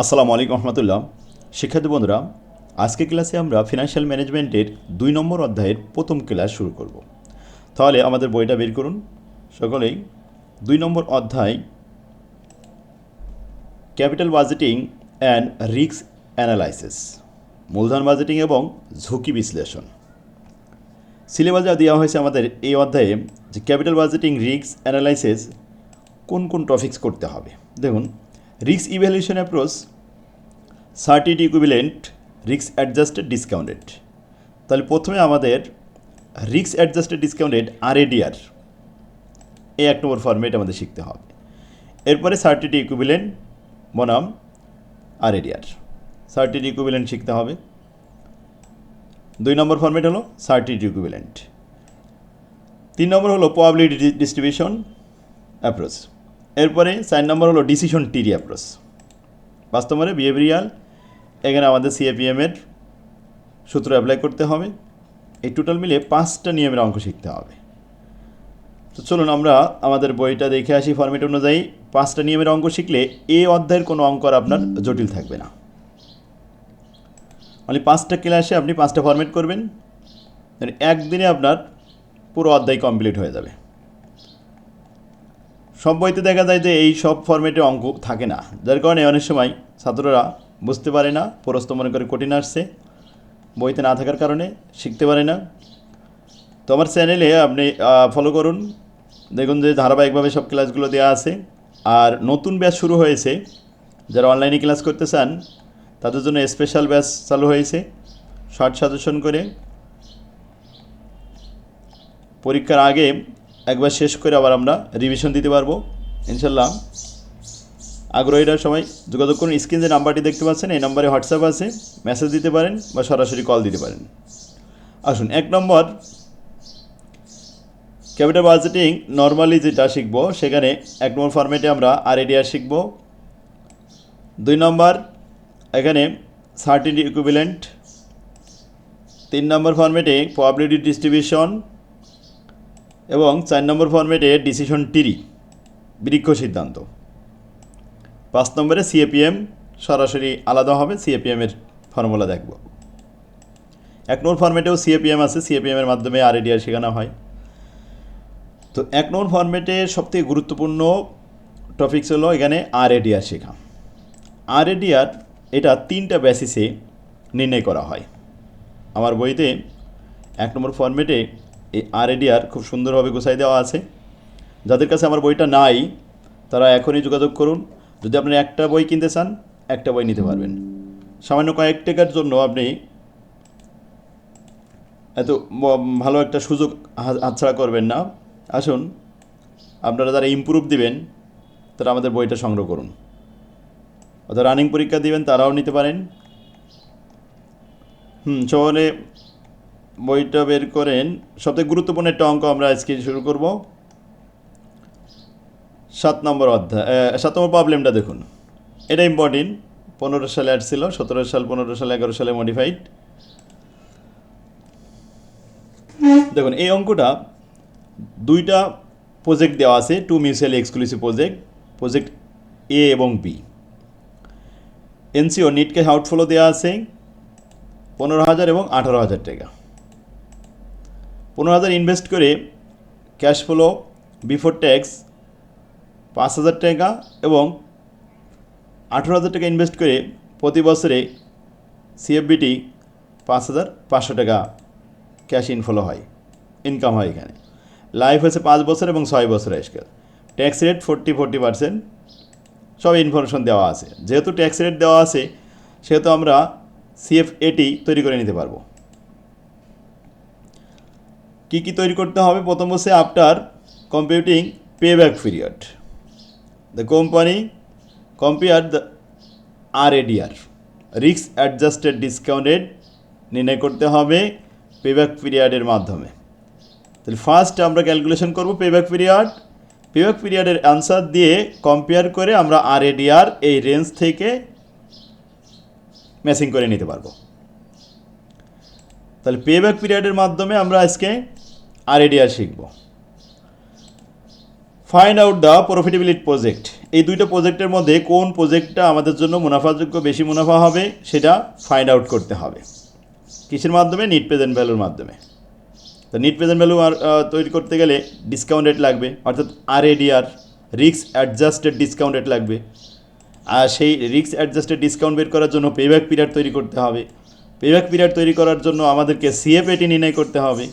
আসসালামু আলাইকুম রহমতুল্লাহ। শিক্ষার্থী বন্ধুরা আজকে ক্লাসে আমরা ফিনান্সিয়াল ম্যানেজমেন্টের দুই নম্বর অধ্যায়ের প্রথম ক্লাস শুরু করব। তাহলে আমাদের বইটা বের করুন। সকলেই দুই নম্বর অধ্যায়, capital budgeting and risk analysis, মূলধন বাজেটিং এবং ঝুঁকি বিশ্লেষণ। সিলেবাস যা দেওয়া হয়েছে আমাদের এই অধ্যায়ে যে ক্যাপিটাল বাজেটিং, রিস্ক অ্যানালাইসিস কোন কোন টপিক্স করতে হবে। দেখুন risk evaluation approach certainty equivalent রিক্স অ্যাডজাস্টেড ডিসকাউন্টেড তাহলে প্রথমে আমাদের রিস্ক অ্যাডজাস্টেড ডিসকাউন্টেড আরএডিআর এই এক নম্বর ফর্মেট আমাদের শিখতে হবে। এরপরে সার্টিড ইকুইভ্যালেন্ট বনাম আরএডিআর সার্টিড ইকুইভ্যালেন্ট শিখতে হবে। দুই নম্বর ফর্মেট হলো সার্টিড ইকুইভ্যালেন্ট তিন নম্বর হলো প্রবাবিলিটি ডিস্ট্রিবিউশন অ্যাপ্রোচ এরপরে চার নম্বর হলো ডিসিশন টিরি অ্যাপ্রোচ পাঁচ নম্বরে বিহেভিয়ার এখানে আমাদের সিএপিএমের সূত্র অ্যাপ্লাই করতে হবে। এই টোটাল মিলে পাঁচটা নিয়মের অঙ্ক শিখতে হবে। তো চলুন আমরা আমাদের বইটা দেখে আসি ফর্মেট অনুযায়ী। পাঁচটা নিয়মের অঙ্ক শিখলে এ অধ্যায়ের কোনো অঙ্ক আর আপনার জটিল থাকবে না। মানে পাঁচটা ক্লাসে আপনি পাঁচটা ফর্মেট করবেন একদিনে আপনার পুরো অধ্যায় কমপ্লিট হয়ে যাবে। সব বইতে দেখা যায় যে এই সব ফর্মেটে অঙ্ক থাকে না। যার কারণে অনেক সময় ছাত্ররা বুঝতে পারে না পরস্ত মনে করে কঠিন আসছে, বইতে না থাকার কারণে শিখতে পারে না। তো আমার চ্যানেলে আপনি ফলো করুন। দেখুন যে ধারাবাহিকভাবে সব ক্লাসগুলো দেওয়া আছে। আর নতুন ব্যাচ শুরু হয়েছে। যারা অনলাইনে ক্লাস করতে চান, তাদের জন্য স্পেশাল ব্যাচ চালু হয়েছে। শর্ট সাজেশন করে। পরীক্ষার আগে একবার শেষ করে আবার আমরা রিভিশন দিতে পারব ইনশাল্লাহ আগ্রহীরা সময় যোগাযোগ করুন। স্ক্রিন যে নাম্বারটি দেখতে পাচ্ছেন, এই নাম্বারে হোয়াটসঅ্যাপ আছে। মেসেজ দিতে পারেন বা সরাসরি কল দিতে পারেন। আসুন, এক নম্বর ক্যাপিটাল বাজেটিং নর্মালি যেটা শিখব, সেখানে এক নম্বর ফর্মেটে আমরা আর এডিআর শিখব। দুই নম্বর, এখানে সার্টিন ইকুইভ্যালেন্ট তিন নম্বর ফর্মেটে প্রবাবিলিটি ডিস্ট্রিবিউশন এবং চার নম্বর ফর্মেটে ডিসিশন টিরি বৃক্ষ সিদ্ধান্ত। পাঁচ নম্বরে সিএপিএম সরাসরি আলাদা হবে সিএপিএমের ফর্মুলা দেখব। এক নম্বর ফর্মেটেও সিএপিএম আছে সিএপিএমের মাধ্যমে আরএডিআর শেখানো হয়। তো এক নম্বর ফর্মেটে সবথেকে গুরুত্বপূর্ণ টপিকস হলো এখানে আরএডিআর শেখা। আরএডিআর এটা তিনটা বেসিসে নির্ণয় করা হয়। আমার বইতে এক নম্বর ফর্মেটে এই আরএডিআর খুব সুন্দরভাবে গোছাই দেওয়া আছে। যাদের কাছে আমার বইটা নাই, তারা এখনই যোগাযোগ করুন। যদি আপনি একটা বই কিনতে চান, একটা বই নিতে পারবেন। সামান্য কয়েক টাকার জন্য আপনি এত ভালো একটা সুযোগ হাতছাড়া করবেন না। আসুন, আপনারা যারা ইমপ্রুভ দিবেন, তারা আমাদের বইটা সংগ্রহ করুন। অর্থাৎ রানিং পরীক্ষা দিবেন, তারাও নিতে পারেন। হুম শহরে বইটা বের করেন। সবথেকে গুরুত্বপূর্ণ একটা অঙ্ক আমরা আজকে শুরু করব। সাত নম্বর অধ্যায় সাত নম্বর প্রবলেমটা দেখুন। এটা ইম্পর্টেন্ট পনেরো সালে আসছিল সতেরো সাল, পনেরো সাল, এগারো সালে মডিফাইড দেখুন, এই অঙ্কটা দুইটা প্রজেক্ট দেওয়া আছে two mutually exclusive project project A এবং B NCO net cash outflow দেওয়া আছে, পনেরো হাজার এবং আঠারো হাজার টাকা। পনেরো হাজার ইনভেস্ট করে ক্যাশ ফ্লো বিফোর ট্যাক্স পাঁচ হাজার টাকা এবং আঠেরো হাজার টাকা ইনভেস্ট করে প্রতি বছরে সিএফবিটি পাঁচ হাজার পাঁচশো টাকা ক্যাশ ইনফ্লো হয় ইনকাম হয় এখানে। লাইফ হয়েছে পাঁচ বছর এবং ছয় বছর আজকাল tax rate forty forty percent সব ইনফরমেশন দেওয়া আছে। যেহেতু ট্যাক্স রেট দেওয়া আছে, সেহেতু আমরা সিএফএটি তৈরি করে নিতে পারব। কি কি তৈরি করতে হবে? প্রথম হচ্ছে after computing payback period the company compare the R ADR রিক্স অ্যাডজাস্টেড ডিসকাউন্টেড নির্ণয় করতে হবে পেব্যাক পিরিয়ডের মাধ্যমে। তাহলে ফার্স্ট আমরা ক্যালকুলেশন করব পেব্যাক পিরিয়ড পেব্যাক পিরিয়ডের অ্যান্সার দিয়ে কম্পেয়ার করে আমরা আর এডিআর এই রেঞ্জ থেকে ম্যাচিং করে নিতে পারব। তাহলে পেব্যাক পিরিয়ডের মাধ্যমে আমরা আজকে আর এডিআর শিখব। Find out the profitability project এই দুইটা প্রজেক্টের মধ্যে কোন প্রজেক্টটা আমাদের জন্য মুনাফাযোগ্য, বেশি মুনাফা হবে, সেটা ফাইন্ড আউট করতে হবে। কিসের মাধ্যমে? নিট প্রেজেন্ট ভ্যালুর মাধ্যমে। তো নিট প্রেজেন্ট ভ্যালু তৈরি করতে গেলে ডিসকাউন্ট রেট লাগবে, অর্থাৎ আর এডিআর রিক্স অ্যাডজাস্টেড ডিসকাউন্ট রেট লাগবে। আর সেই রিক্স অ্যাডজাস্টেড ডিসকাউন্ট বের করার জন্য পেব্যাক পিরিয়ড তৈরি করতে হবে। পেব্যাক পিরিয়ড তৈরি করার জন্য আমাদেরকে সিএফএটি নির্ণয় করতে হবে।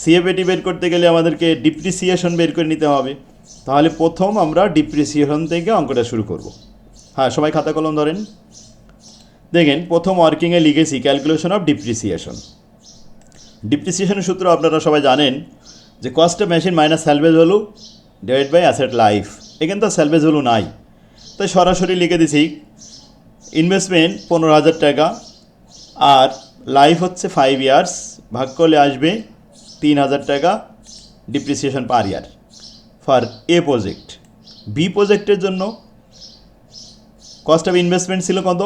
সিএফএটি বের করতে গেলে আমাদেরকে ডিপ্রিসিয়েশন বের করে নিতে হবে। তাহলে প্রথম আমরা ডিপ্রিসিয়েশন থেকে অঙ্কটা শুরু করব। হ্যাঁ সবাই খাতা কলম ধরেন। দেখেন, প্রথম ওয়ার্কিংয়ে লিখেছি ক্যালকুলেশন অফ ডিপ্রিসিয়েশন ডিপ্রিসিয়েশনের সূত্র আপনারা সবাই জানেন যে cost of machine minus salvage value divide by asset life এখানে তো স্যালভেজ ভ্যালু নাই। তাই সরাসরি লিখে দিছি ইনভেস্টমেন্ট পনেরো হাজার টাকা, আর লাইফ হচ্ছে ফাইভ ইয়ার্স ভাগ করলে আসবে তিন হাজার টাকা depreciation per year for A project B প্রজেক্টের জন্য কস্ট অফ ইনভেস্টমেন্ট ছিল কত?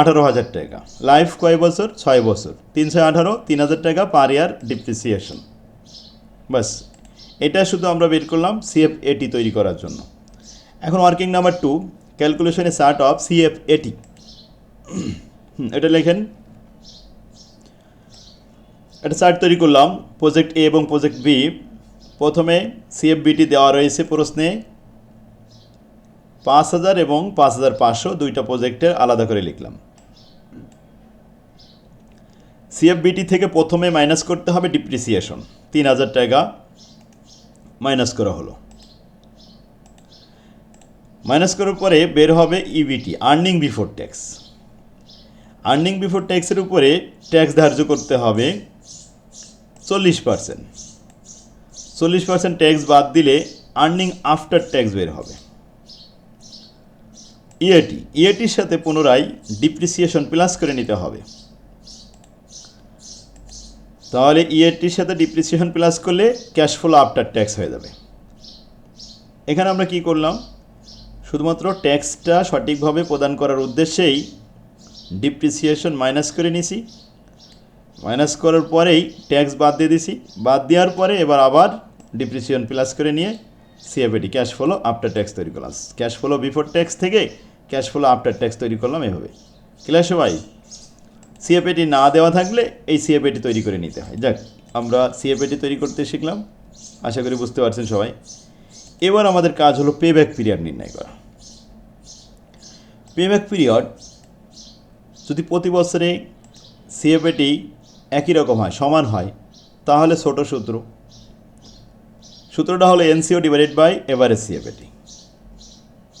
আঠারো হাজার টাকা। লাইফ কয় বছর? ছয় বছর। তিনশো আঠারো, তিন হাজার টাকা পার ইয়ার ডিপ্রিসিয়েশন বাস, এটা শুধু আমরা বের করলাম সিএফ এটি তৈরি করার জন্য। এখন ওয়ার্কিং নাম্বার টু ক্যালকুলেশনে চার্ট অফ সিএফ এটি এটা লেখেন একটা চার্ট তৈরি করলাম। প্রজেক্ট এ এবং প্রজেক্ট বি প্রথমে সিএফবিটি দেওয়া রয়েছে প্রশ্নে। পাঁচ হাজার এবং পাঁচ হাজার পাঁচশো দুইটা প্রজেক্টের আলাদা করে লিখলাম। সিএফবিটি থেকে প্রথমে মাইনাস করতে হবে ডিপ্রিসিয়েশন তিন হাজার টাকা মাইনাস করা হলো। মাইনাস করার পরে বের হবে EBT earning before tax earning before ট্যাক্সের উপরে ট্যাক্স ধার্য করতে হবে চল্লিশ পার্সেন্ট চল্লিশ পার্সেন্ট ট্যাক্স বাদ দিলে আর্নিং আফটার ট্যাক্স বের হবে। ইএটি ইএটির সাথে পুনরায় ডিপ্রিসিয়েশন প্লাস করে নিতে হবে। তাহলে ইএটির সাথে ডিপ্রিসিয়েশন প্লাস করলে ক্যাশ ফ্লো আফটার ট্যাক্স হয়ে যাবে। এখানে আমরা কি করলাম? শুধুমাত্র ট্যাক্সটা সঠিকভাবে প্রদান করার উদ্দেশ্যেই ডিপ্রিসিয়েশন মাইনাস করে নিছি। মাইনাস করার পরেই ট্যাক্স বাদ দিয়ে দিছি। বাদ দেওয়ার পরে এবার আবার ডিপ্রিসিয়েশন প্লাস করে নিয়ে CFAT cash flow after tax তৈরি করলাম। ক্যাশ ফ্লো বিফোর ট্যাক্স থেকে ক্যাশ ফ্লো আফটার ট্যাক্স তৈরি করলাম এভাবে। ক্লিয়ার সবাই সিএফএটি না দেওয়া থাকলে এই সিএফএটি তৈরি করে নিতে হয়। যাক, আমরা সিএফএটি তৈরি করতে শিখলাম। আশা করি বুঝতে পারছেন সবাই। এবার আমাদের কাজ হলো পেব্যাক পিরিয়ড নির্ণয় করা। পেব্যাক পিরিয়ড যদি প্রতি বছরে সিএফএটি একই রকম হয়, সমান হয়। তাহলে ছোট সূত্র। সূত্রটা হলো NCO divided by average CFAT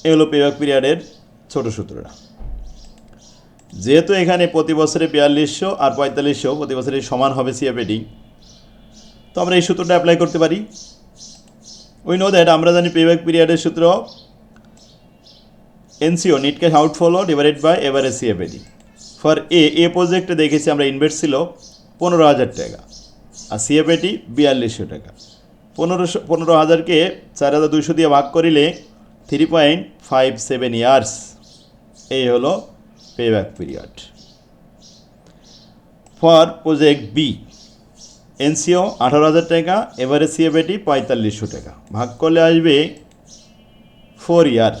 এ হলো পেব্যাক পিরিয়ডের ছোট সূত্রটা। যেহেতু এখানে প্রতি বছরে বিয়াল্লিশশো আর পঁয়তাল্লিশশো প্রতি বছরে সমান হবে সিএফএটি তো আমরা এই সূত্রটা অ্যাপ্লাই করতে পারি। উই নো দ্যাট আমরা জানি পেব্যাক পিরিয়ডের সূত্র NCO net cash outflow divided by average CFAT for A A প্রজেক্টে দেখেছি আমরা ইনভেস্ট ছিল। পনেরো হাজার টাকা। আর সিএফএটি বিয়াল্লিশশো টাকা। পনেরোশো পনেরো হাজারকে চার হাজার দুইশো দিয়ে ভাগ করিলে three point five seven years এই হলো payback period for project B NCO আঠারো হাজার টাকা এভারেজ সিএফএটি পঁয়তাল্লিশশো টাকা। ভাগ করলে আসবে ফোর ইয়ার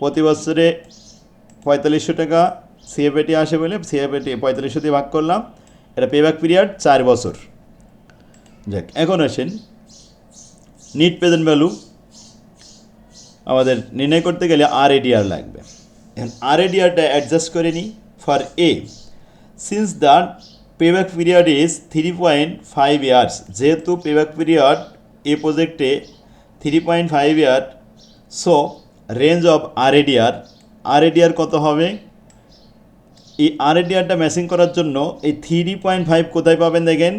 প্রতি বছরে পঁয়তাল্লিশশো টাকা সিএফএটি আসে বলে সিএফএটি পঁয়তাল্লিশশো দিয়ে ভাগ করলাম। এটা পেব্যাক পিরিয়ড চার বছর। যাক, এখন আসেন। নিট প্রেজেন্ট ভ্যালু আমাদের নির্ণয় করতে গেলে আর এডিআর লাগবে। এখন আর এডিআরটা অ্যাডজাস্ট করে নিই for A since the payback period is three point five years যেহেতু পেব্যাক পিরিয়ড এ প্রজেক্টে three point five year so range of R ADR R ADR কত হবে? এই আর এডিআরটা ম্যাচিং করার জন্য এই থ্রি পয়েন্ট ফাইভ কোথায় পাবেন দেখেন?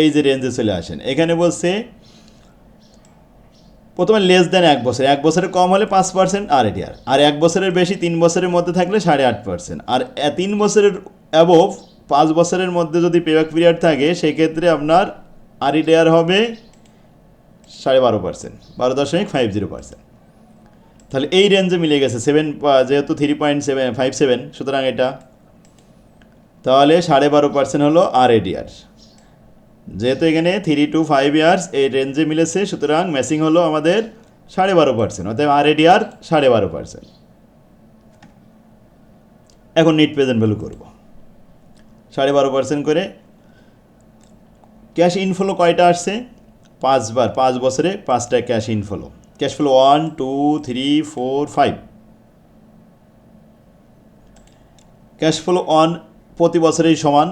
এই যে রেঞ্জে চলে আসেন। এখানে বলছে, প্রথমে লেস দেন এক বছর। এক বছরের কম হলে পাঁচ পার্সেন্ট আর এডিআর আর। এক বছরের বেশি, তিন বছরের মধ্যে থাকলে সাড়ে আট পার্সেন্ট আর তিন বছরের অ্যাবোভ পাঁচ বছরের মধ্যে যদি পেব্যাক পিরিয়ড থাকে, সেক্ষেত্রে আপনার আর এডিআর হবে সাড়ে বারো পার্সেন্ট বারো দশমিক ফাইভ জিরো পার্সেন্ট তাহলে এই রেঞ্জে মিলে গেছে। সেভেন যেহেতু three point seven five seven সুতরাং এটা তাহলে সাড়ে বারো পার্সেন্ট হলো আর এডিআর যেহেতু এখানে থ্রি টু ফাইভ ইয়ার্স এই রেঞ্জে মিলেছে, সুতরাং ম্যাচিং হলো আমাদের সাড়ে বারো পার্সেন্ট অর্থাৎ আর এডিআর সাড়ে বারো পার্সেন্ট এখন নেট প্রেজেন্ট ভ্যালু করব। সাড়ে বারো পার্সেন্ট করে ক্যাশ ইনফ্লো কয়টা আসছে? পাঁচবার, পাঁচ বছরে পাঁচটা cash inflow cash flow one two three four five cash flow on প্রতি বছরেই সমান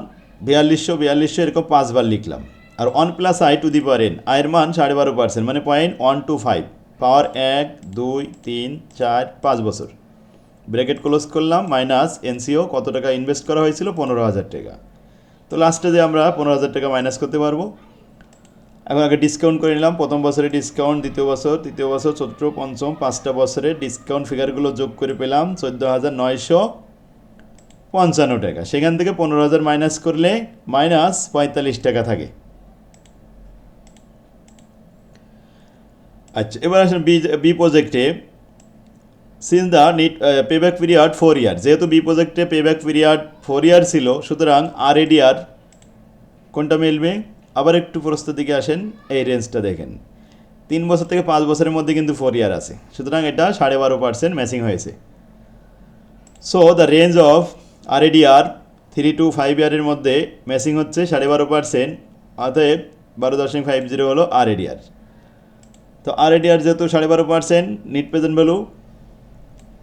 বিয়াল্লিশশো বিয়াল্লিশশো এরকম পাঁচবার লিখলাম। আর one plus I to the power N আয়ের মান সাড়ে বারো পার্সেন্ট মানে point one two five power এক, দুই, তিন, চার, পাঁচ বছর। ব্র্যাকেট ক্লোজ করলাম মাইনাস এনসিও কত টাকা ইনভেস্ট করা হয়েছিল? পনেরো হাজার টাকা। তো লাস্টে যে আমরা পনেরো হাজার টাকা মাইনাস করতে পারব। এখন আগে ডিসকাউন্ট করে নিলাম। প্রথম বছরে ডিসকাউন্ট দ্বিতীয় বছর, তৃতীয় বছর, চতুর্থ, পঞ্চম, পাঁচটা বছরে ডিসকাউন্ট ফিগারগুলো যোগ করে পেলাম চোদ্দ হাজার নয়শো পঞ্চান্ন টাকা। সেখান থেকে পনেরো হাজার মাইনাস করলে মাইনাস পঁয়তাল্লিশ টাকা থাকে। আচ্ছা এবার আসেন বি বি প্রজেক্টে since the net payback period four year যেহেতু বি প্রজেক্টে পেব্যাক পিরিয়ড ফোর ইয়ার ছিল, সুতরাং আর এডিআর কোনটা মিলবে? আবার একটু প্রস্তুত দিকে আসেন, এই রেঞ্জটা দেখেন। তিন বছর থেকে পাঁচ বছরের মধ্যে কিন্তু ফোর ইয়ার আছে। সুতরাং এটা সাড়ে বারো পার্সেন্ট ম্যাচিং হয়েছে। So the range of R ADR three two five ইয়ারের মধ্যে ম্যাচিং হচ্ছে সাড়ে বারো পার্সেন্ট অতএব বারো দশমিক ফাইভ জিরো হলো আর এডিআর তো আর এডিআর যেহেতু সাড়ে বারো পার্সেন্ট নিট প্রেজেন্ট ভ্যালু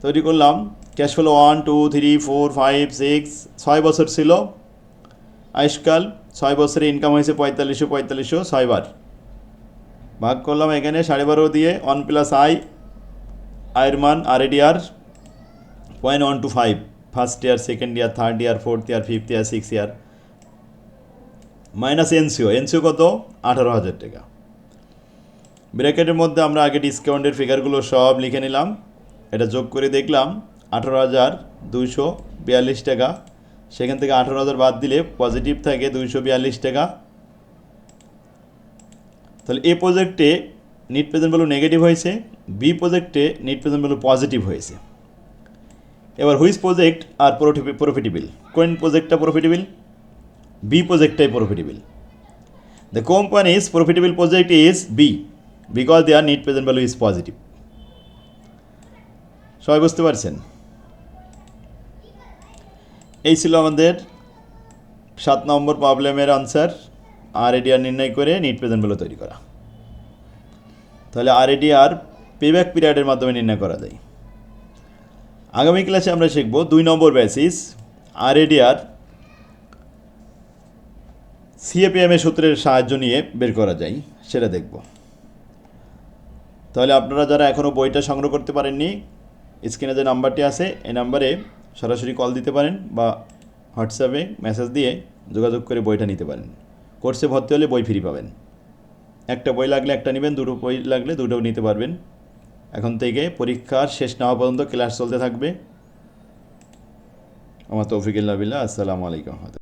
তৈরি করলাম cash flow one two three four five six ছয় বছর ছিল। আয়ুষ্কাল ছয় বছরে ইনকাম হয়েছে পঁয়তাল্লিশশো পঁয়তাল্লিশশো ছয়বার ভাগ করলাম এখানে সাড়ে বারো দিয়ে ওয়ান প্লাস আই আয়ের মান আর ADR point one two five first year second year third year fourth year fifth year six year minus NCO NCO কত? আঠারো হাজার টাকা। ব্র্যাকেটের মধ্যে আমরা আগে ডিসকাউন্টের ফিগারগুলো সব লিখে নিলাম। এটা যোগ করে দেখলাম, আঠারো হাজার দুইশো বিয়াল্লিশ টাকা। সেখান থেকে আঠারো হাজার বাদ দিলে পজিটিভ থাকে দুইশো বিয়াল্লিশ টাকা। তাহলে এ প্রজেক্টে নিট প্রেজেন্ট ভ্যালু নেগেটিভ হয়েছে বি প্রজেক্টে নিট প্রেজেন্ট ভ্যালু পজিটিভ হয়েছে। এবার হুইস প্রজেক্ট আর প্রফিটেবল কোন প্রজেক্টটা profitable B প্রজেক্টটাই profitable the companies profitable project is B because their net present value is positive সবাই বুঝতে পারছেন? এই ছিল আমাদের সাত নম্বর প্রবলেমের আনসার আর এডিআর নির্ণয় করে নিট প্রেজেন্ট ভ্যালু তৈরি করা। তাহলে আর এডিআর পেব্যাক পিরিয়ডের মাধ্যমে নির্ণয় করা যায়। আগামী ক্লাসে আমরা শিখব দুই নম্বর বেসিস আর এডিআর সিএপিএম এর সূত্রের সাহায্য নিয়ে বের করা যায়, সেটা দেখব। তাহলে আপনারা যারা এখনও বইটা সংগ্রহ করতে পারেননি স্ক্রিনে যে নাম্বারটি আছে, এই নাম্বারে সরাসরি কল দিতে পারেন বা হোয়াটসঅ্যাপে মেসেজ দিয়ে যোগাযোগ করে বইটা নিতে পারেন। কোর্সে ভর্তি হলে বই ফ্রি পাবেন। একটা বই লাগলে একটা নেবেন, দুটো বই লাগলে দুটোও নিতে পারবেন। এখন থেকে পরীক্ষার শেষ না হওয়া পর্যন্ত ক্লাস চলতে থাকবে। আমার তৌফিকুল্লাহ বিল্লাহ, আসসালামু আলাইকুম।